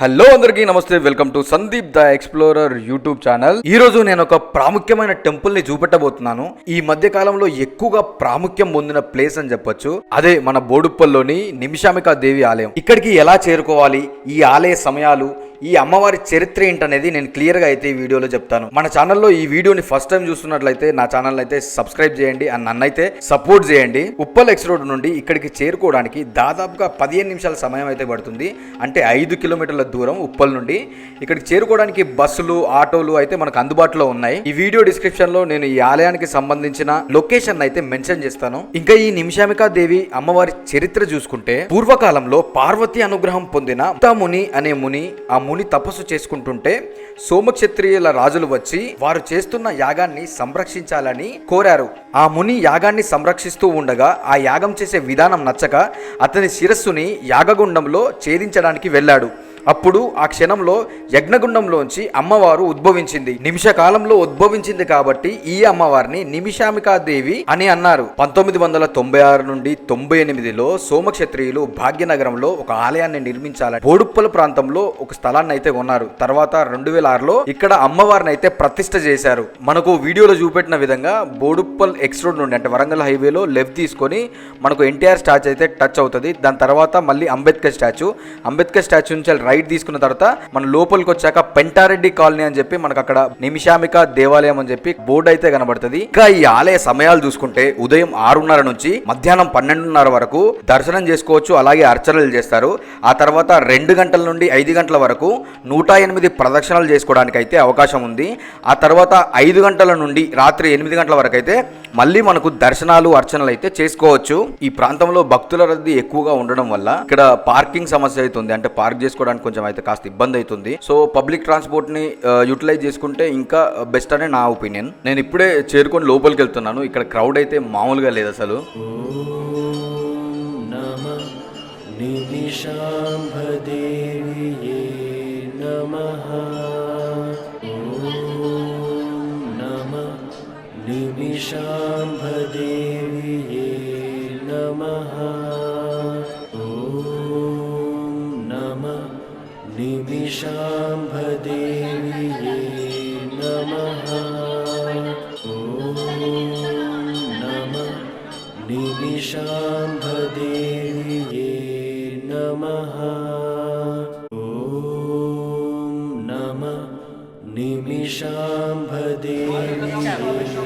Hello అందరికీ నమస్తే. Welcome to Sandeep the explorer YouTube channel ఈ రోజు నేను ఒక ప్రాముఖ్యమైన టెంపుల్ని చూపెట్టబోతున్నాను. ఈ మధ్య కాలంలో ఎక్కువగా ప్రాముఖ్యం పొందిన ప్లేస్ అని చెప్పొచ్చు. అదే మన బోడుప్పల్లోని నిమిషామికా దేవి ఆలయం. ఇక్కడికి ఎలా చేరుకోవాలి? ఈ ఆలయ సమయాలు ఈ అమ్మవారి చరిత్ర ఏంటనేది నేను క్లియర్గా అయితే ఈ వీడియోలో చెప్తాను. మన ఛానల్లో ఈ వీడియోని ఫస్ట్ టైం చూస్తున్నట్లయితే నా ఛానల్ అయితే సబ్స్క్రైబ్ చేయండి అండ్ నన్నైతే సపోర్ట్ చేయండి. ఉప్పల్ ఎక్స్ రోడ్ నుండి ఇక్కడికి చేరుకోవడానికి దాదాపుగా పదిహేను నిమిషాల సమయం అయితే పడుతుంది. అంటే ఐదు కిలోమీటర్ల దూరం ఉప్పల్ నుండి ఇక్కడికి చేరుకోవడానికి బస్సులు ఆటోలు అయితే మనకు అందుబాటులో ఉన్నాయి. ఈ వీడియో డిస్క్రిప్షన్లో నేను ఈ ఆలయానికి సంబంధించిన లొకేషన్ అయితే మెన్షన్ చేస్తాను. ఇంకా ఈ నిమిషామికా దేవి అమ్మవారి చరిత్ర చూసుకుంటే పూర్వకాలంలో పార్వతి అనుగ్రహం పొందిన ముని అనే ముని ఆ ముని తపస్సు చేసుకుంటుంటే సోమక్షత్రియుల రాజులు వచ్చి వారు చేస్తున్న యాగాన్ని సంరక్షించాలని కోరారు. ఆ ముని యాగాన్ని సంరక్షిస్తూ ఉండగా ఆ యాగం చేసే విధానం నచ్చక అతని శిరస్సుని యాగగుండంలో ఛేదించడానికి వెళ్ళాడు. అప్పుడు ఆ క్షణంలో యజ్ఞగుండంలోంచి అమ్మవారు ఉద్భవించింది. నిమిష కాలంలో ఉద్భవించింది కాబట్టి ఈ అమ్మవారిని నిమిషామికాదేవి అని అన్నారు. పంతొమ్మిది వందల తొంభై ఆరు నుండి తొంభై ఎనిమిదిలో సోమక్షత్రియులు భాగ్యనగరంలో ఒక ఆలయాన్ని నిర్మించాలని బోడుప్పల ప్రాంతంలో ఒక స్థలాన్ని అయితే కొన్నారు. తర్వాత రెండు వేల ఆరులో ఇక్కడ అమ్మవారిని అయితే ప్రతిష్ట చేశారు. మనకు వీడియోలో చూపెట్టిన విధంగా బోడుప్పల్ ఎక్స్ రోడ్ నుండి అంటే వరంగల్ హైవేలో లెఫ్ట్ తీసుకొని మనకు ఎన్టీఆర్ స్టాచ్యూ అయితే టచ్ అవుతుంది. దాని తర్వాత మళ్ళీ అంబేద్కర్ స్టాచ్యూ. అంబేద్కర్ స్టాచ్యూ నుంచి రైట్ తీసుకున్న తర్వాత మన లోపలికి వచ్చాక పెంటారెడ్డి కాలనీ అని చెప్పి మనకు అక్కడ నిమిషామిక దేవాలయం అని చెప్పి బోర్డు అయితే కనబడుతుంది. ఇంకా ఈ ఆలయ సమయాలు చూసుకుంటే ఉదయం ఆరున్నర నుంచి మధ్యాహ్నం పన్నెండున్నర వరకు దర్శనం చేసుకోవచ్చు అలాగే అర్చనలు చేస్తారు. ఆ తర్వాత రెండు గంటల నుండి ఐదు గంటల వరకు నూట ఎనిమిది ప్రదక్షిణలు చేసుకోవడానికి అయితే అవకాశం ఉంది. ఆ తర్వాత ఐదు గంటల నుండి రాత్రి ఎనిమిది గంటల వరకు అయితే మళ్ళీ మనకు దర్శనాలు అర్చనలు అయితే చేసుకోవచ్చు. ఈ ప్రాంతంలో భక్తుల రద్దీ ఎక్కువగా ఉండడం వల్ల ఇక్కడ పార్కింగ్ సమస్య అవుతుంది అంటే పార్క్ చేసుకోవడానికి కొంచెం అయితే కాస్త ఇబ్బంది అవుతుంది. సో పబ్లిక్ ట్రాన్స్పోర్ట్ని యూటిలైజ్ చేసుకుంటే ఇంకా బెస్ట్ అనే నా ఒపీనియన్. నేను ఇప్పుడే చేరుకొని లోపలికి వెళ్తున్నాను. ఇక్కడ క్రౌడ్ అయితే మామూలుగా లేదు అసలు. నిమిషాంభదేవి నమ. निमिषाम्भदेव्यै नमः। ॐ नमः। निमिषाम्भदेव्यै नमः। ॐ नमः। निमिषाम्भदेव्यै नमः। ॐ नमः। निमिषाम्भदेव्यै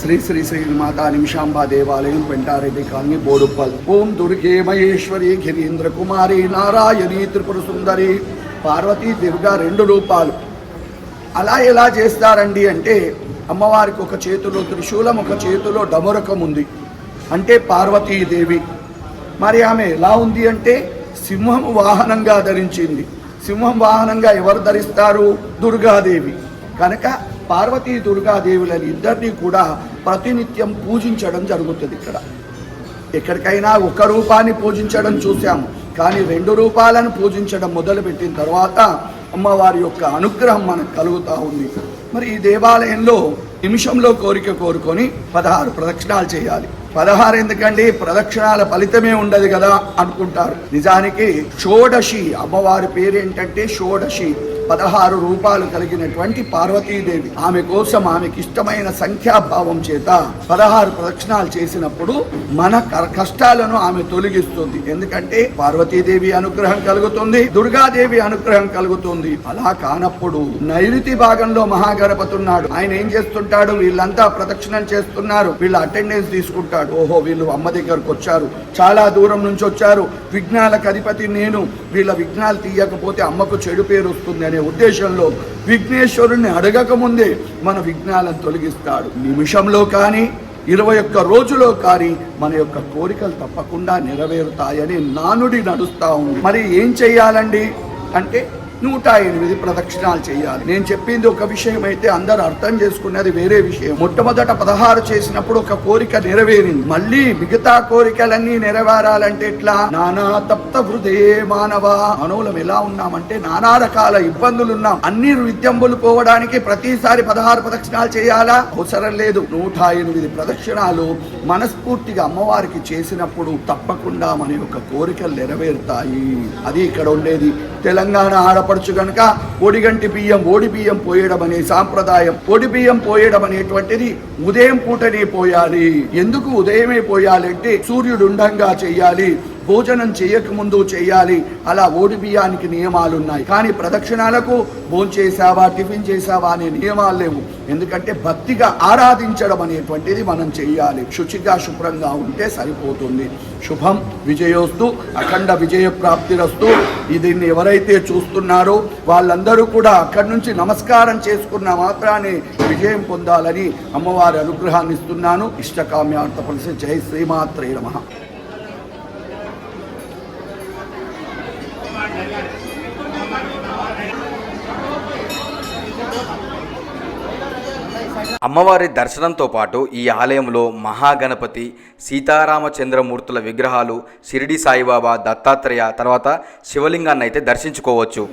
శ్రీ శ్రీ శ్రీ మాతా నిమిషాంబా దేవాలయం పెంటారెడ్డి కాలనీ బోడుప్పల్. ఓం దుర్గే మహేశ్వరి గిరీంద్ర కుమారి నారాయణి త్రిపుర సుందరి పార్వతీ దుర్గా రెండు రూపాలు. అలా ఎలా చేస్తారండి అంటే అమ్మవారికి ఒక చేతిలో త్రిశూలం ఒక చేతిలో డమరకం ఉంది. అంటే పార్వతీదేవి మరి ఆమె ఎలా ఉంది అంటే సింహం వాహనంగా ధరించింది. సింహం వాహనంగా ఎవరు ధరిస్తారు? దుర్గాదేవి. కనుక పార్వతీ దుర్గాదేవులని ఇద్దరినీ కూడా ప్రతినిత్యం పూజించడం జరుగుతుంది ఇక్కడ. ఎక్కడికైనా ఒక రూపాన్ని పూజించడం చూసాము కానీ రెండు రూపాలను పూజించడం మొదలుపెట్టిన తర్వాత అమ్మవారి యొక్క అనుగ్రహం మనకు కలుగుతూ ఉంది. మరి ఈ దేవాలయంలో నిమిషంలో కోరిక కోరుకొని పదహారు ప్రదక్షిణాలు చేయాలి. పదహారు ఎందుకండి? ప్రదక్షిణాల ఫలితమే ఉండదు కదా అనుకుంటారు. నిజానికి షోడశి అమ్మవారి పేరు ఏంటంటే షోడశి. పదహారు రూపాలు కలిగినటువంటి పార్వతీదేవి. ఆమె కోసం ఆమెకి ఇష్టమైన సంఖ్యాభావం చేత పదహారు ప్రదక్షిణాలు చేసినప్పుడు మన క- కష్టాలను ఆమె తొలగిస్తుంది. ఎందుకంటే పార్వతీదేవి అనుగ్రహం కలుగుతుంది దుర్గాదేవి అనుగ్రహం కలుగుతుంది. అలా కానప్పుడు నైరుతి భాగంలో మహాగణపతి ఉన్నాడు. ఆయన ఏం చేస్తుంటాడు? వీళ్ళంతా ప్రదక్షిణం చేస్తున్నారు. వీళ్ళ అటెండెన్స్ తీసుకుంటాడు. ఓహో వీళ్ళు అమ్మ దగ్గరకు వచ్చారు. చాలా దూరం నుంచి వచ్చారు. విఘ్నాలకు అధిపతి నేను. వీళ్ళ విఘ్నాలు తీయకపోతే అమ్మకు చెడు పేరు వస్తుంది అనే ఉద్దేశంలో విఘ్నేశ్వరుణ్ణి అడగక ముందే మన విఘ్నాలను తొలగిస్తాడు. నిమిషంలో కానీ ఇరవై ఒక్క రోజులో కానీ మన యొక్క కోరికలు తప్పకుండా నెరవేరుతాయని నానుడి నడుస్తా ఉంది. మరి ఏం చెయ్యాలండి? అంటే నూట ఎనిమిది ప్రదక్షిణాలు చేయాలి. నేను చెప్పింది ఒక విషయం అయితే అందరు అర్థం చేసుకున్నది వేరే విషయం. మొట్టమొదట పదహారు చేసినప్పుడు ఒక కోరిక నెరవేరింది. మళ్ళీ మిగతా కోరికలన్నీ నెరవేరాలంటే ఎట్లా? నానా తప్త హృదే మానవ? మనవులం ఎలా ఉన్నామంటే నానా రకాల ఇబ్బందులు ఉన్నాం. అన్ని విద్యంబులు పోవడానికి ప్రతిసారి పదహారు ప్రదక్షిణాలు చేయాలా? అవసరం లేదు. నూట ఎనిమిది ప్రదక్షిణాలు మనస్ఫూర్తిగా అమ్మవారికి చేసినప్పుడు తప్పకుండా మన యొక్క కోరికలు నెరవేరుతాయి. అది ఇక్కడ ఉండేది. తెలంగాణ ఆడపడుచు గనుక ఒడిగంటి బియ్యం ఓడి బియ్యం పోయడం అనే సాంప్రదాయం. ఒడి బియ్యం పోయడం అనేటువంటిది ఉదయం పూటనే పోయాలి. ఎందుకు ఉదయమే పోయాలంటే సూర్యుడు ఉండంగా చెయ్యాలి భోజనం చేయకముందు చేయాలి. అలా ఓడి బియ్యానికి నియమాలు ఉన్నాయి కానీ ప్రదక్షిణాలకు భోజనం చేసావా టిఫిన్ చేసావా అనే నియమాలు లేవు. ఎందుకంటే భక్తిగా ఆరాధించడం అనేటువంటిది మనం చేయాలి. శుచిగా శుభ్రంగా ఉంటే సరిపోతుంది. శుభం విజయోస్తు అఖండ విజయ ప్రాప్తిరస్తు దీన్ని ఎవరైతే చూస్తున్నారో వాళ్ళందరూ కూడా అక్కడి నుంచి నమస్కారం చేసుకున్న మాత్రాన్ని విజయం పొందాలని అమ్మవారి అనుగ్రహాన్ని ఇస్తున్నాను. ఇష్టకామ్యార్థ పరిస్థితి జై శ్రీమాత్రే నమః. అమ్మవారి దర్శనంతో పాటు ఈ ఆలయంలో మహాగణపతి సీతారామచంద్రమూర్తుల విగ్రహాలు షిరిడి సాయిబాబా దత్తాత్రేయ తర్వాత శివలింగాన్ని అయితే దర్శించుకోవచ్చు.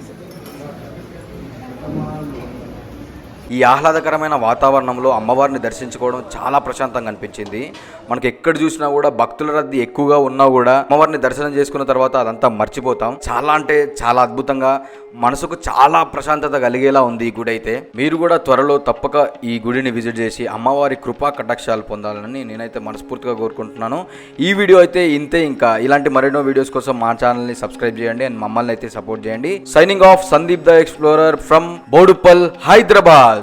ఈ ఆహ్లాదకరమైన వాతావరణంలో అమ్మవారిని దర్శించుకోవడం చాలా ప్రశాంతంగా అనిపించింది. మనకి ఎక్కడ చూసినా కూడా భక్తుల రద్దీ ఎక్కువగా ఉన్నా కూడా అమ్మవారిని దర్శనం చేసుకున్న తర్వాత అదంతా మర్చిపోతాం. చాలా అంటే చాలా అద్భుతంగా మనసుకు చాలా ప్రశాంతత కలిగేలా ఉంది ఈ గుడి అయితే. మీరు కూడా త్వరలో తప్పక ఈ గుడిని విజిట్ చేసి అమ్మవారి కృపా కటాక్షాలు పొందాలని నేనైతే మనస్ఫూర్తిగా కోరుకుంటున్నాను. ఈ వీడియో అయితే ఇంతే ఇంకా. ఇలాంటి మరెన్నో వీడియోస్ కోసం మా ఛానల్ని సబ్స్క్రైబ్ చేయండి అండ్ మమ్మల్ని అయితే సపోర్ట్ చేయండి. Signing off Sandeep the explorer from Boduppal Hyderabad